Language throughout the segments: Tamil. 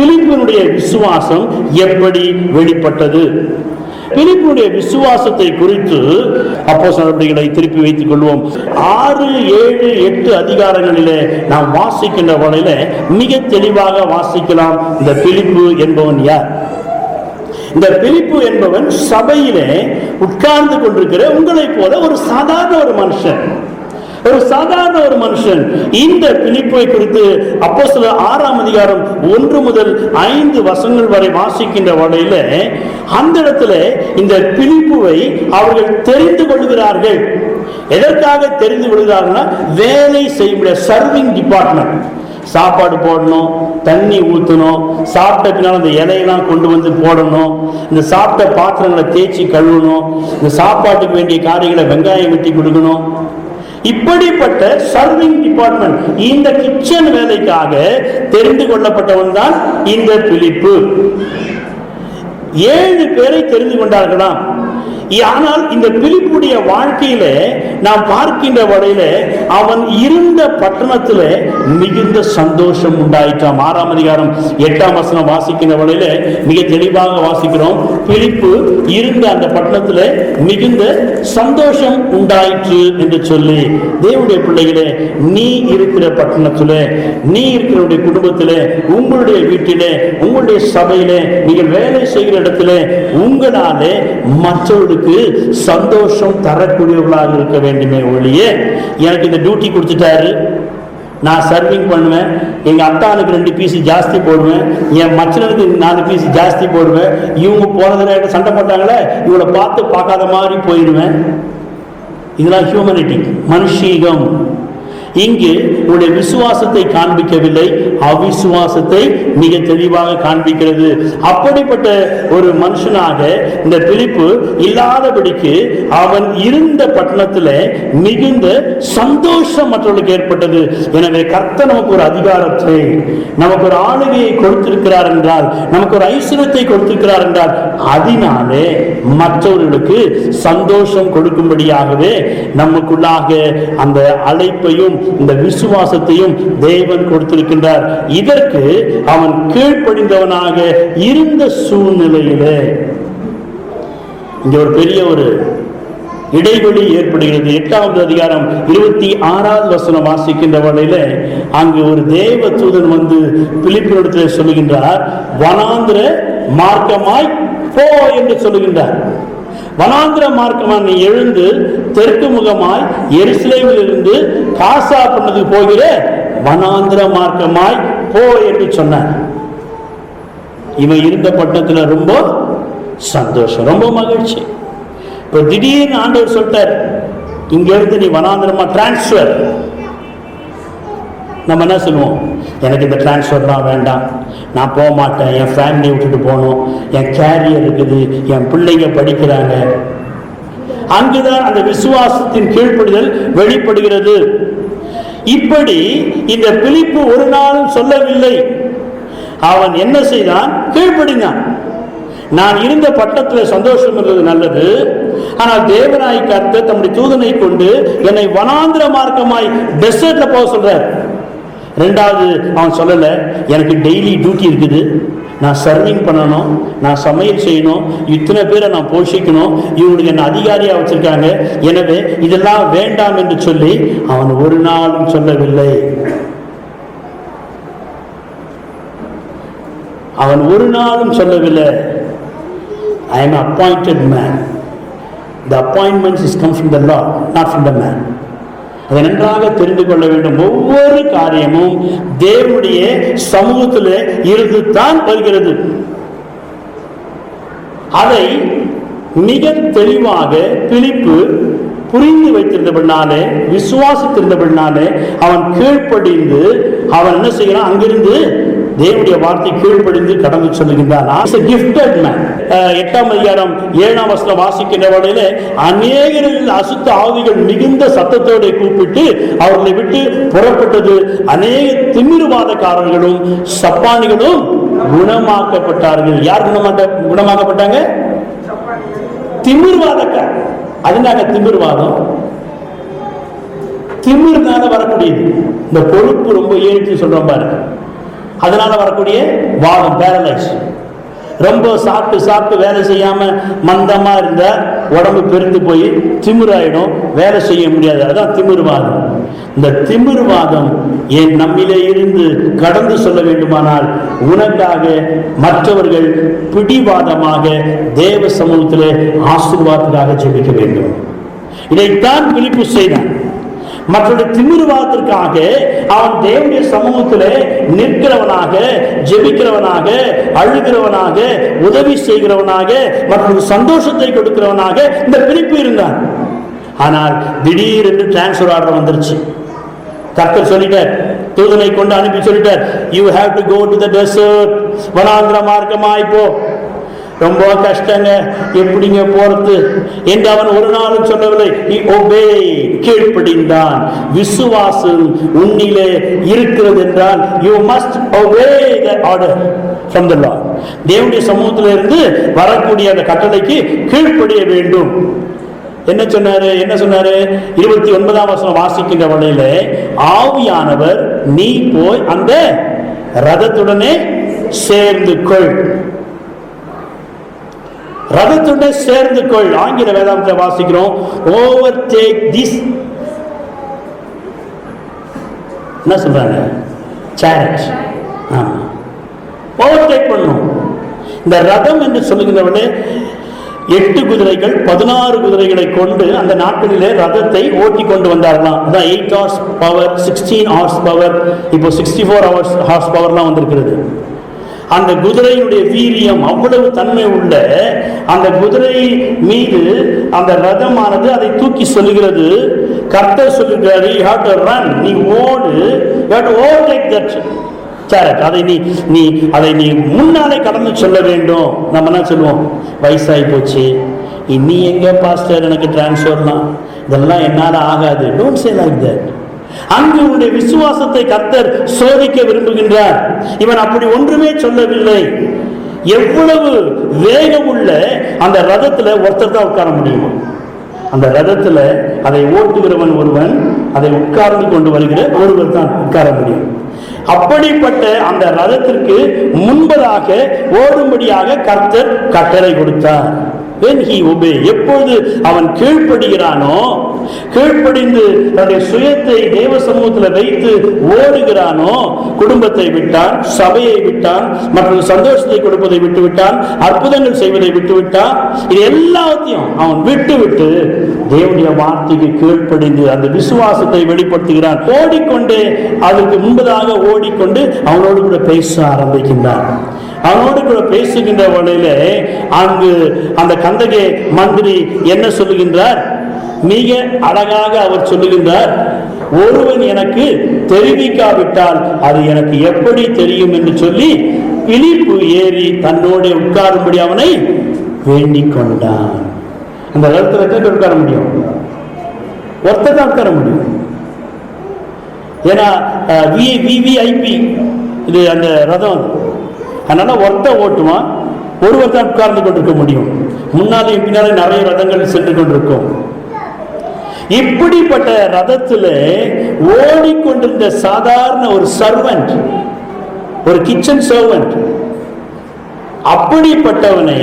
பிலிப்பினுடைய விசுவாசம் எப்படி வெளிப்பட்டது? பிலிப்பினுடைய விசுவாசத்தை குறித்து அப்போ நடவடிக்கைகளை திருப்பி வைத்துக் கொள்வோம். ஆறு ஏழு எட்டு அதிகாரங்களிலே நாம் வாசிக்கின்ற வகையில மிக தெளிவாக வாசிக்கலாம். இந்த பிலிப்பு என்பவன் யார்? இந்த பிலிப்பு என்பவன் சபையிலே உட்கார்ந்து கொண்டிருக்கிற உங்களைப் போல ஒரு சாதாரண ஒரு மனுஷன். ஒரு சாதாரண ஒரு மனுஷன். இந்த பிலிப்பை குறித்து அப்போ சில ஆறாம் அதிகாரம் ஒன்று முதல் ஐந்து வசங்கள் வரை வாசிக்கின்ற வகையில அந்த இடத்துல இந்த பிலிப்புவை அவர்கள் தெரிந்து கொள்கிறார்கள். எதற்காக தெரிந்து கொள்கிறார்கள்னா வேலை செய்ய சர்விங் டிபார்ட்மெண்ட் சாப்பாடு போடணும் தண்ணி ஊற்றணும் சாப்பிட்ட பின்னால் அந்த இலையெல்லாம் கொண்டு வந்து போடணும் இந்த சாப்பிட்ட பாத்திரங்களை தேய்ச்சி கழுவணும் இந்த சாப்பாட்டுக்கு வேண்டிய காரியங்களை வெங்காயம் வெட்டி கொடுக்கணும். இப்படிப்பட்ட சர்விங் டிபார்ட்மெண்ட் இந்த கிச்சன் வேலைக்காக தெரிந்து கொள்ளப்பட்டவன் தான் இந்த பிலிப்பு. ஏழு பேரை தெரிந்து கொண்டார்களாம். ஆனால் இந்த பிலிப்புடைய வாழ்க்கையில நாம் பார்க்கின்ற வரையில அவன் இருந்த பட்டணத்துல மிகுந்த சந்தோஷம் உண்டாயிற்றான். ஆறாம் அதிகாரம் எட்டாம் வசனம் வாசிக்கின்ற வரையில மிக தெளிவாக வாசிக்கிறோம். பிலிப்பு இருந்த அந்த பட்டணத்துல மிகுந்த சந்தோஷம் உண்டாயிற்று என்று சொல்லி தேவனுடைய பிள்ளைகளே நீ இருக்கிற பட்டணத்துல நீ இருக்கிற குடும்பத்துல உங்களுடைய வீட்டிலே உங்களுடைய சபையிலே நீங்கள் வேலை செய்கிற இடத்துல உங்களாலே மற்றவர்களுக்கு சந்தோஷம் தரக்கூடியவர்களாக இருக்க வேண்டுமே ஒழிய எனக்கு இந்த டியூட்டி கொடுத்துட்டாரு. நான் சர்விங் பண்ணுவேன். எங்கள் அத்தானுக்கு ரெண்டு பீஸ் ஜாஸ்தி போடுவேன். என் மச்சனுக்கு நாலு பீஸ் ஜாஸ்தி போடுவேன். இவங்க போனதில் சண்டை போட்டாங்களே இவளை பார்த்து பார்க்காத மாதிரி போயிடுவேன். இதெல்லாம் ஹியூமனிட்டி மனுஷீகம். இங்கு உன்னுடைய விசுவாசத்தை காண்பிக்கவில்லை. அவிசுவாசத்தை மிக தெளிவாக காண்பிக்கிறது. அப்படிப்பட்ட ஒரு மனுஷனாக இந்த பிலிப்பு இல்லாதபடிக்கு அவன் இருந்த பட்டணத்தில் மிகுந்த சந்தோஷம் மற்றவர்களுக்கு ஏற்பட்டது. எனவே கர்த்தர் நமக்கு ஒரு அதிகாரத்தை நமக்கு ஒரு ஆளுகையை கொடுத்திருக்கிறார் என்றால் நமக்கு ஒரு ஐஸ்வர்யத்தை கொடுத்திருக்கிறார் என்றால் அதனாலே மற்றவர்களுக்கு சந்தோஷம் கொடுக்கும்படியாகவே நமக்குள்ளாக அந்த அழைப்பையும் இந்த விசுவாசத்தையும் தேவன் கொடுத்திருக்கின்றார். இதற்கு அவன் கீழ்ப்படிந்தவனாக இருந்த சூழ்நிலையிலே இங்க ஒரு பெரிய ஒரு இடைவெளி ஏற்படுகிறது. எட்டாவது அதிகாரம் இருபத்தி ஆறாவது வசனம் வாசிக்கின்ற வகையில அங்கு ஒரு தேவ தூதன் வந்து பிலிப்பினிடத்தில் சொல்லுகின்றார் வனாந்திர மார்க்கமாய் போ என்று சொல்லுகின்றார். வனாந்திர மார்க்கமாக நீ எழுந்து தெற்கு முகமாய் எருசலேமில் இருந்து காசா பண்ணதுக்கு போகிற வனாந்திர மார்க்கமாய் போ என்று சொன்னார். இவன் இருந்த பட்டத்தில் ரொம்ப சந்தோஷம் ரொம்ப மகிழ்ச்சி. இப்போ திடீர்னு ஆண்டவர் சொல்லிட்டார் இங்க இருந்து நீ வனாந்திரமா டிரான்ஸ்ஃபர் நம்ம என்ன சொல்லுவோம்? எனக்கு இந்த டிரான்ஸ்ஃபர்லாம் வேண்டாம். நான் போக மாட்டேன். என் ஃபேமிலியை விட்டுட்டு போகணும். என் கேரியர் இருக்குது. என் பிள்ளைங்க படிக்கிறாங்க. அங்குதான் அந்த விசுவாசத்தின் கீழ்ப்படிதல் வெளிப்படுகிறது. இப்படி இந்த பிலிப்பு ஒரு நாளும் சொல்லவில்லை. அவன் என்ன செய்தான்? கீழ்ப்படினான் நான் இருந்த பட்டத்தில் சந்தோஷம் இருந்தது நல்லது. ஆனால் தேவனாய் கர்த்தர் தம்முடைய தூதனை கொண்டு என்னை வனாந்திர மார்க்கமாய் டெசர்ட்ல போக சொல்றார். ரெண்டாவது அவன் சொல்லலை எனக்கு டெய்லி டியூட்டி இருக்குது. நான் சர்விங் பண்ணணும். நான் சமையல் செய்யணும். இத்தனை பேரை நான் போஷிக்கணும். இவங்களுக்கு என்ன அதிகாரியாக வச்சுருக்காங்க. எனவே இதெல்லாம் வேண்டாம் என்று சொல்லி அவன் ஒரு நாளும் சொல்லவில்லை. அவன் ஒரு நாளும் சொல்லவில்லை. I am appointed man the appointments is come from the law not from the man அதை நன்றாக தெரிந்து கொள்ள வேண்டும். ஒவ்வொரு காரியமும் தேவனுடைய சமூகத்தில் இருந்து தான் வருகிறது. அதை மிக தெளிவாக பிழிப்பு புரிந்து வைத்திருந்தபடினாலே விசுவாசித்திருந்தபடினாலே அவன் கீழ்ப்படிந்து அவன் என்ன செய்கிறான்? அங்கிருந்து தேவனுடைய வார்த்தை கீழ்ப்படிந்து கடந்து சொல்லுகின்றான் கிஃப்டட் மேன் எட்டாம் அதிகாரம் ஏழாம் வசனம் வாசிக்கின்ற வகையில அநேகரில் அசுத்த ஆவிகள் மிகுந்த சத்தத்தோடு கூப்பிட்டு அவர்களை விட்டு புறப்பட்டது. அநேக திமிருவாதக்காரர்களும் சப்பானிகளும் குணமாக்கப்பட்டார்கள். யார் குணமாக்க குணமாக்கப்பட்டாங்க? திமிர்வாதக்கார் அதனால திமிர்வாதம். திமிர்னால வரக்கூடியது. இந்த கொழுப்பு ரொம்ப ஏறிச்சு சொல்றோம் பாருங்க. அதனால வரக்கூடிய வாதம் பேரலைஸ் ரொம்ப சாப்பிட்டு சாப்பிட்டு வேலை செய்யாம மந்தமா இருந்தால் உடம்பு பெருத்து போய் திமிராயிடும். வேலை செய்ய முடியாது. அதான் திமிர்வாதம். இந்த திமிர்வாதம் என் நம்மிலே இருந்து கடந்து சொல்ல வேண்டுமானால் உனக்காக மற்றவர்கள் பிடிவாதமாக தேவ சமூகத்திலே ஆசீர்வாதத்துக்காக ஜெபிக்க வேண்டும். இதைத்தான் பிலிப்பு செய்தான் மற்றொரு திமிருவாதத்திற்காக அவன் தேவனுடைய சமூகத்திலே நிற்கிறவனாக ஜெபிக்கிறவனாக அழுகிறவனாக உதவி செய்கிறவனாக மற்றும் சந்தோஷத்தை கொடுக்கிறவனாக இந்த பிரிப்பு இருந்தான். ஆனால் திடீரென்று டிரான்ஸ்ஃபர் ஆர்டர் வந்துருச்சு. கர்த்தர் சொல்லிட்டார் தூதனை கொண்டு அனுப்பி சொல்லிட்டார் you have to go to the desert வனாந்திர மார்க்கமாய் போ. ரொம்ப கஷ்டங்க. எப்படிங்க போறது? என்று அவன் ஒரு நாளும் சொல்லவில்லை. He கீழ்ப்படிந்தான். விசுவாசம் உன்னிலே இருக்கிறது என்றால் you must obey the order from தேவனுடைய சமூகத்திலிருந்து இருந்து வரக்கூடிய அந்த கட்டளைக்கு கீழ்ப்படிய வேண்டும். என்ன சொன்னாரு? என்ன சொன்னாரு? இருபத்தி ஒன்பதாம் வருஷம் வாசிக்கின்ற வழியில ஆவியானவர் நீ போய் அந்த ரதத்துடனே சேர்ந்து கொள். ரதத்துடன் சேர்ந்து கொள் ஆங்கில வேதாந்தத்தை வாசிக்கிறோம். ஓவர் டேக் திஸ் என்ன சொல்றாங்க? சேரட் ஓவர் ஓவர்டேக் பண்ணும். இந்த ரதம் என்று சொல்லுகிறவர்களே எட்டு குதிரைகள் பதினாறு குதிரைகளை கொண்டு அந்த நாட்களிலே ரதத்தை ஓட்டி கொண்டு வந்தார்களாம். அதான் eight horse power sixteen horse power இப்போ சிக்ஸ்டி ஃபோர் ஹவர்ஸ் ஹார்ஸ் பவர்லாம் வந்திருக்கிறது. அந்த குதிரையினுடைய வீரியம் அவ்வளவு தன்மை உள்ள அந்த குதிரை மீது அந்த ரதமானது அதை தூக்கி சொல்லுகிறது. கர்த்தர் சொல்லுகிறாரு யூ ஹேவ் டு ரன் நீ ஓடு. You have to overtake that carrot அதை நீ நீ அதை நீ முன்னாலே கடந்து சொல்ல வேண்டும். நம்ம என்ன சொல்லுவோம்? வயசாகி போச்சு. இனி எங்கே பாஸ்டர் எனக்கு டிரான்ஸ்ஃபர்லாம் இதெல்லாம் என்னால் ஆகாது. டோன்ட் சே லைக் தட் அங்கு உன்னுடைய விசுவாசத்தை கத்தர் சோதிக்க விரும்புகின்றார். இவன் அப்படி ஒன்றுமே சொல்லவில்லை. எவ்வளவு வேகம் உள்ள அந்த ரதத்துல ஒருத்தர் தான் உட்கார முடியும். அந்த ரதத்துல அதை ஓட்டுகிறவன் ஒருவன் அதை உட்கார்ந்து கொண்டு வருகிற ஒருவர் தான் உட்கார முடியும். அப்படிப்பட்ட அந்த ரதத்திற்கு முன்பதாக ஓடும்படியாக கர்த்தர் கட்டளை கொடுத்தார். எப்பொழுது அவன் கீழ்ப்படுகிறானோ கீழ்ப்படிந்து தன்னுடைய சுயத்தை தேவ சமூகத்தில் வைத்து ஓடுகிறானோ குடும்பத்தை விட்டான் சபையை விட்டான் மற்றும் சந்தோஷத்தை கொடுப்பதை விட்டு விட்டான் அற்புதங்கள் செய்வதை விட்டு விட்டான் இது எல்லாத்தையும் அவன் விட்டு விட்டு தேவனுடைய வார்த்தைக்கு கீழ்ப்படிந்து அந்த விசுவாசத்தை வெளிப்படுத்துகிறான். ஓடிக்கொண்டு அதற்கு முன்பதாக ஓடிக்கொண்டு அவனோடு கூட பேச ஆரம்பிக்கின்றான். அவனோடு கூட பேசுகின்ற வழியில அங்கு அந்த கந்தகே மந்திரி என்ன சொல்லுகின்றார்? மிக அழகாக அவர் சொல்லுகின்றார் ஒருவன் எனக்கு தெரிவிக்காவிட்டால் அது எனக்கு எப்படி தெரியும்? என்று சொல்லி பிலிப்பு ஏறி தன்னோட உட்காரும்படி அவனை வேண்டிக் கொண்டான் அந்த இடத்துல எத்தனை பேர் உட்கார முடியும்? ஒருத்தர் தான் உட்கார முடியும். ஏன்னா வி விவிஐபி இது அந்த ரதம் அதனால ஒருத்த ஓட்டுவான் ஒருவர் தான் உட்கார்ந்து கொண்டிருக்க முடியும். முன்னாலே பின்னாலே நிறைய ரதங்கள் சென்று கொண்டிருக்கும். இப்படிப்பட்ட ரதத்துல ஓடிக்கொண்டிருந்த சாதாரண ஒரு சர்வெண்ட் ஒரு கிச்சன் சர்வன்ட் அப்படிப்பட்டவனை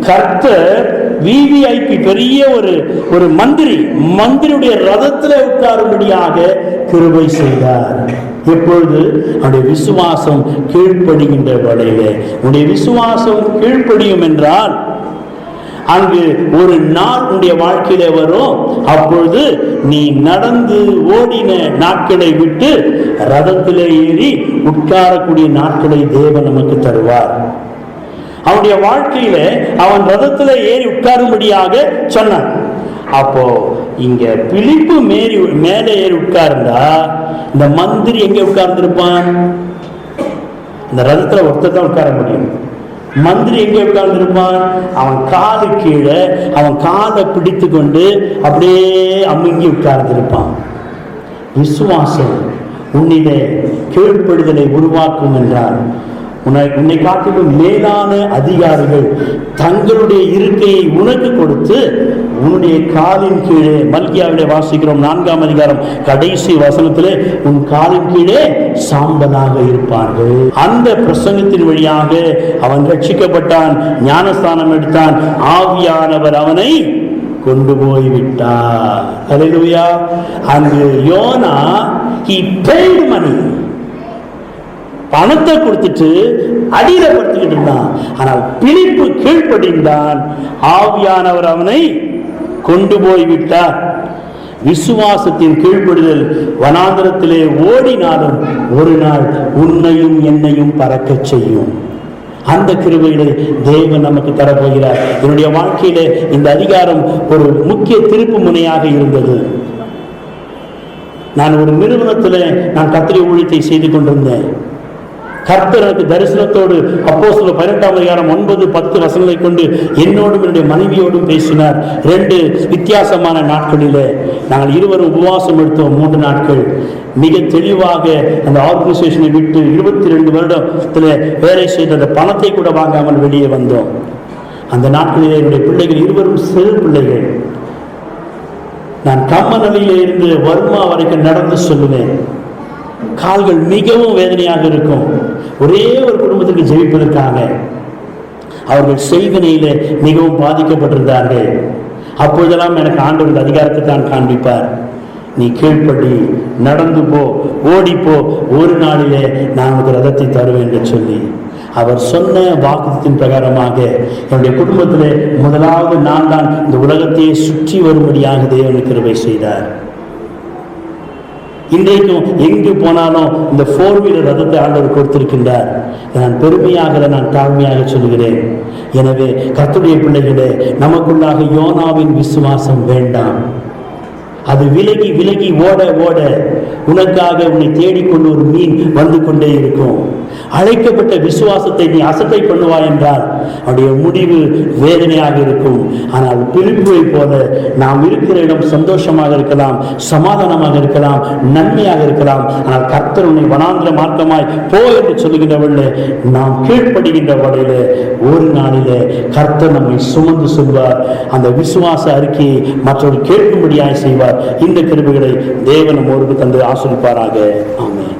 கர்த்தர் விவிஐபி பெரிய ஒரு ஒரு மந்திரி மந்திரியுடைய ரதத்தில் உட்காரும்படியாக கிருபை செய்தார். எப்பொழுது அவனுடைய விசுவாசம் கீழ்ப்படுகின்ற வழியிலே. உன்னுடைய விசுவாசம் கீழ்ப்படியும் என்றால் அங்கு ஒரு நாள் உன்னுடைய வாழ்க்கையில வரும். அப்பொழுது நீ நடந்து ஓடின நாட்களை விட்டு ரதத்திலே ஏறி உட்காரக்கூடிய நாட்களை தேவன் நமக்கு தருவார். அவனுடைய வாழ்க்கையில அவன் ரதத்துல ஏறி உட்காரும்படியாக சொன்னான். அப்போ இங்க பிலிப்பு மேரி மேலே ஏறி உட்கார்ந்தா இந்த மந்திரி எங்க உட்கார்ந்திருப்பான்? இந்த ரதத்துல ஒருத்தர் தான் உட்கார முடியும். மந்திரி எங்கே உட்கார்ந்து இருப்பான்? அவன் காது கீழே அவன் காதை பிடித்து கொண்டு அப்படியே அமுங்கி உட்கார்ந்திருப்பான் விசுவாசம் உன்னிலே கீழ்ப்படுதலை உருவாக்கும் என்றார். உன்னை காட்டிலும் மேலான அதிகாரிகள் தங்களுடைய இருக்கையை உனக்கு கொடுத்து உன்னுடைய காலின் கீழே மல்கியாவிலே வாசிக்கிறோம் நான்காம் அதிகாரம் கடைசி வசனத்திலே உன் காலின் கீழே சாம்பலாக இருப்பார்கள். அந்த பிரசங்கத்தின் வழியாக அவன் ரட்சிக்கப்பட்டான் ஞானஸ்தானம் எடுத்தான் ஆவியானவர் அவனை கொண்டு போய் விட்டார் ஹalleluya அங்கு யோனா ஹி பெய்டு மணி பணத்தை கொடுத்துட்டு அடியில படுத்துக்கிட்டு இருந்தான். ஆனால் பிழிப்பு கீழ்ப்படிந்தான். ஆவியானவர் அவனை கொண்டு போய் விட்டார் விசுவாசத்தின் கீழ்ப்படுதல் வனாந்தரத்திலே ஓடினாலும் ஒரு நாள் உன்னையும் என்னையும் பறக்கச் செய்யும். அந்த கிருபைகளை தேவன் நமக்கு தரப்போகிறார். என்னுடைய வாழ்க்கையிலே இந்த அதிகாரம் ஒரு முக்கிய திருப்பு முனையாக இருந்தது. நான் ஒரு நிறுவனத்தில் நான் கத்திரி ஊழியத்தை செய்து கொண்டிருந்தேன். கர்த்தர் எனக்கு தரிசனத்தோடு அப்போ சில பதினெட்டாம் அதிகாரம் ஒன்பது பத்து வசனங்களை கொண்டு என்னோடும் என்னுடைய மனைவியோடும் பேசினார். ரெண்டு வித்தியாசமான நாட்களிலே நாங்கள் இருவரும் உபவாசம் எடுத்தோம். மூன்று நாட்கள். மிக தெளிவாக அந்த ஆர்கனைசேஷனை விட்டு இருபத்தி ரெண்டு வருடத்தில் வேலை செய்த அந்த பணத்தை கூட வாங்காமல் வெளியே வந்தோம். அந்த நாட்களிலே என்னுடைய பிள்ளைகள் இருவரும் சிறு பிள்ளைகள். நான் கம்மநிலையில இருந்து வர்மா வரைக்கும் நடந்து சொல்லுவேன். கால்கள் மிகவும் வேதனையாக இருக்கும். ஒரே ஒரு குடும்பத்துக்கு ஜெயிப்பதற்காக அவர்கள் செய்வினையில மிகவும் பாதிக்கப்பட்டிருந்தார்கள். அப்போதெல்லாம் எனக்கு ஆண்டவர் அதிகாரத்தை தான் காண்பிப்பார். நீ கீழ்ப்படி நடந்து போ ஓடிப்போ ஒரு நாளிலே நான் உனக்கு ரதத்தை தருவேன் என்று சொல்லி அவர் சொன்ன வாக்குத்தின் பிரகாரமாக என்னுடைய குடும்பத்திலே முதலாவது நான் தான் இந்த உலகத்தையே சுற்றி வரும்படியாக தேவனுக்கு கிருபை செய்தார். இன்றைக்கும் எங்கு போனாலும் இந்த ஃபோர் வீலர் ரதத்தை ஆண்டவர் கொடுத்திருக்கின்றார். நான் பெருமையாக நான் தாழ்மையாக சொல்கிறேன் எனவே கத்துடைய பிள்ளைகளே நமக்குள்ளாக யோனாவின் விசுவாசம் வேண்டாம். அது விலகி விலகி ஓட ஓட உனக்காக உன்னை தேடிக்கொண்டு ஒரு மீன் வந்து கொண்டே இருக்கும். அழைக்கப்பட்ட விசுவாசத்தை நீ அசட்டை பண்ணுவாய் என்றால் அவருடைய முடிவு வேதனையாக இருக்கும். ஆனால் பிரிப்புவை போல நாம் இருக்கிற இடம் சந்தோஷமாக இருக்கலாம் சமாதானமாக இருக்கலாம் நன்மையாக இருக்கலாம். ஆனால் கர்த்தர் உன்னை வனாந்திர மார்க்கமாய் போ என்று சொல்லுகின்றவர்களே நாம் கீழ்ப்படுகின்ற வகையிலே ஒரு நாளில கர்த்தர் நம்மை சுமந்து செல்வார். அந்த விசுவாச அறிக்கையை மற்றவர் கேட்கும்படியாய் செய்வார். இந்த கிருபிகளை தேவன் நம்மோருக்கு தந்து ஆசிரிப்பாராக. ஆமாம்